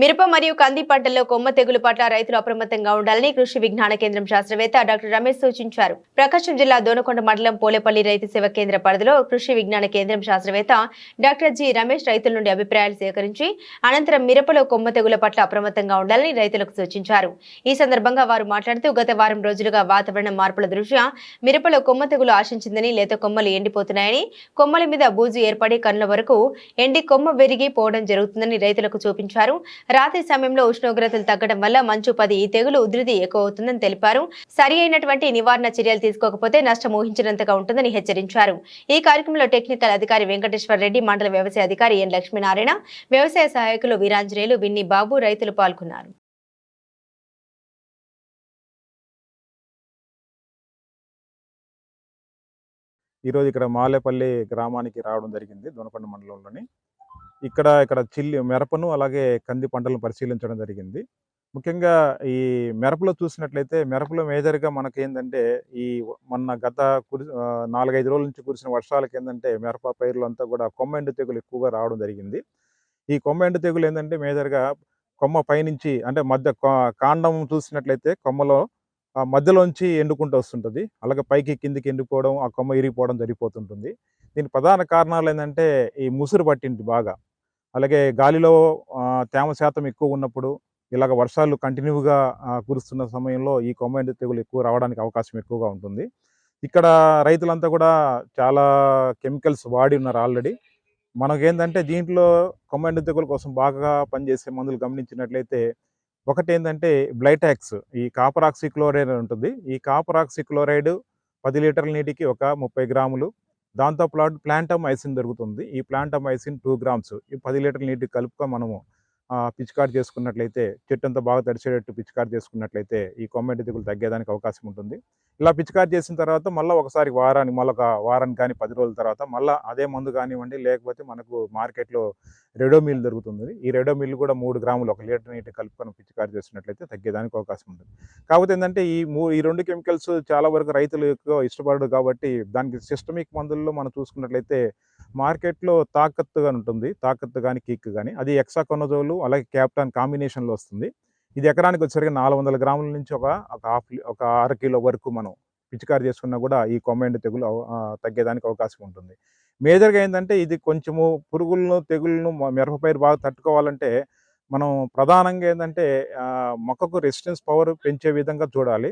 మిరప మరియు కంది పంటల్లో కొమ్మ తెగులు పట్ల రైతులు అప్రమత్తంగా ఉండాలని కృషి విజ్ఞాన కేంద్రం శాస్త్రవేత్త డాక్టర్ రమేష్ సూచించారు. ప్రకాశం జిల్లా దోనకొండ మండలం పోలేపల్లి రైతు సేవ కేంద్ర పరిధిలో కృషి విజ్ఞాన కేంద్రం శాస్త్రవేత్త డాక్టర్ జి రమేష్ రైతుల నుండి అభిప్రాయాలు సేకరించి అనంతరం మిరపలో కొమ్మ తెగుల పట్ల అప్రమత్తంగా ఉండాలని రైతులకు సూచించారు. ఈ సందర్భంగా వారు మాట్లాడుతూ గత వారం రోజులుగా వాతావరణ మార్పుల దృష్ట్యా మిరపలో కొమ్మ తెగులు ఆశించిందని లేత కొమ్మలు ఎండిపోతున్నాయని కొమ్మల మీద బూజు ఏర్పడి కన్నుల వరకు ఎండి కొమ్మ విరిగి పోవడం జరుగుతుందని రైతులకు చూపించారు. రాత్రి సమయంలో ఉష్ణోగ్రతలు తగ్గడం వల్ల మంచు పది ఈ తెగులు ఉధృతి ఎక్కువ అవుతుందని తెలిపారు. సరి అయినటువంటి నివారణ చర్యలు తీసుకోకపోతే నష్టం ఊహించినంతగా ఉంటుందని హెచ్చరించారు. ఈ కార్యక్రమంలో టెక్నికల్ అధికారి వెంకటేశ్వర రెడ్డి మండల వ్యవసాయ అధికారి ఎన్ లక్ష్మీనారాయణ వ్యవసాయ సహాయకులు వీరాంజనేయులు విన్ని బాబు రైతులు పాల్గొన్నారు. ఈరోజు ఇక్కడ మాలేపల్లి గ్రామానికి రావడం జరిగింది దొనకొండ మండలంలోని. ఇక్కడ ఇక్కడ చిల్లి మిరపను అలాగే కంది పంటలను పరిశీలించడం జరిగింది. ముఖ్యంగా ఈ మిరపలో చూసినట్లయితే మిరపలో మేజర్గా మనకి ఏంటంటే ఈ మొన్న గత కురి నాలుగైదు రోజుల నుంచి కురిసిన వర్షాలకి ఏంటంటే మిరప పైర్లు అంతా కూడా కొమ్మ ఎండు తెగులు ఎక్కువగా రావడం జరిగింది. ఈ కొమ్మ ఎండు తెగులు ఏంటంటే మేజర్గా కొమ్మ పైనుంచి అంటే మధ్య కాండం చూసినట్లయితే కొమ్మలో మధ్యలోంచి ఎండుకుంటూ వస్తుంటుంది. అలాగే పైకి కిందికి ఎండిపోవడం ఆ కొమ్మ ఇరిగిపోవడం జరిగిపోతుంటుంది. దీని ప్రధాన కారణాలు ఏంటంటే ఈ ముసురు పట్టింది బాగా. అలాగే గాలిలో తేమ శాతం ఎక్కువ ఉన్నప్పుడు ఇలాగ వర్షాలు కంటిన్యూగా కురుస్తున్న సమయంలో ఈ కొమ్మ తెగులు ఎక్కువ రావడానికి అవకాశం ఎక్కువగా ఉంటుంది. ఇక్కడ రైతులంతా కూడా చాలా కెమికల్స్ వాడి ఉన్నారు ఆల్రెడీ. మనకేంటంటే దీంట్లో కొమ్మ తెగుల కోసం బాగా పనిచేసే మందులు గమనించినట్లయితే ఒకటి ఏంటంటే బ్లైటాక్స్ ఈ కాపరాక్సిక్లోరైడ్ అని ఉంటుంది. ఈ కాపరాక్సిక్లోరైడ్ పది లీటర్ల నీటికి ఒక ముప్పై గ్రాములు దాంతో ప్లాంటమ్ ఐసిన్ దొరుకుతుంది. ఈ ప్లాంటమ్ ఐసిన్ టూ గ్రామ్స్ ఈ పది లీటర్ల నీటికి కలుపుకొని మనము పిచికారి చేసుకున్నట్లయితే చెట్టు అంతా బాగా తడిచేటట్టు పిచికారి చేసుకున్నట్లయితే ఈ కొమ్మెటి దిగులు తగ్గేదానికి అవకాశం ఉంటుంది. ఇలా పిచికారి చేసిన తర్వాత మళ్ళీ ఒకసారి వారానికి మళ్ళీ ఒక వారానికి కానీ పది రోజుల తర్వాత మళ్ళీ అదే మందు కానివ్వండి లేకపోతే మనకు మార్కెట్లో రెడోమిల్ దొరుకుతుంది. ఈ రెడోమిల్ కూడా మూడు గ్రాములు ఒక లీటర్ నీటి కలుపుకొని పిచికారి చేసినట్లయితే తగ్గేదానికి అవకాశం ఉంటుంది. కాకపోతే ఏంటంటే ఈ మూ ఈ రెండు కెమికల్స్ చాలా వరకు రైతులు ఎక్కువ ఇష్టపడరు కాబట్టి దానికి సిస్టమిక్ మందుల్లో మనం చూసుకున్నట్లయితే మార్కెట్లో తాకత్తుగా ఉంటుంది తాకత్తు కానీ కిక్ కానీ అది ఎక్సాకొనజోలు అలాగే క్యాప్టాన్ కాంబినేషన్లో వస్తుంది. ఇది ఎకరానికి వచ్చేసరికి నాలుగు వందల గ్రాముల నుంచి ఒక ఒక హాఫ్ ఒక అర కిలో వరకు మనం పిచికారి చేసుకున్నా కూడా ఈ కొమ్మెండు తెగులు తగ్గేదానికి అవకాశం ఉంటుంది. మేజర్గా ఏంటంటే ఇది కొంచెము పురుగులను తెగుళ్ళను మిరపపైరు బాగా తట్టుకోవాలంటే మనం ప్రధానంగా ఏంటంటే మొక్కకు రెసిస్టెన్స్ పవర్ పెంచే విధంగా చూడాలి.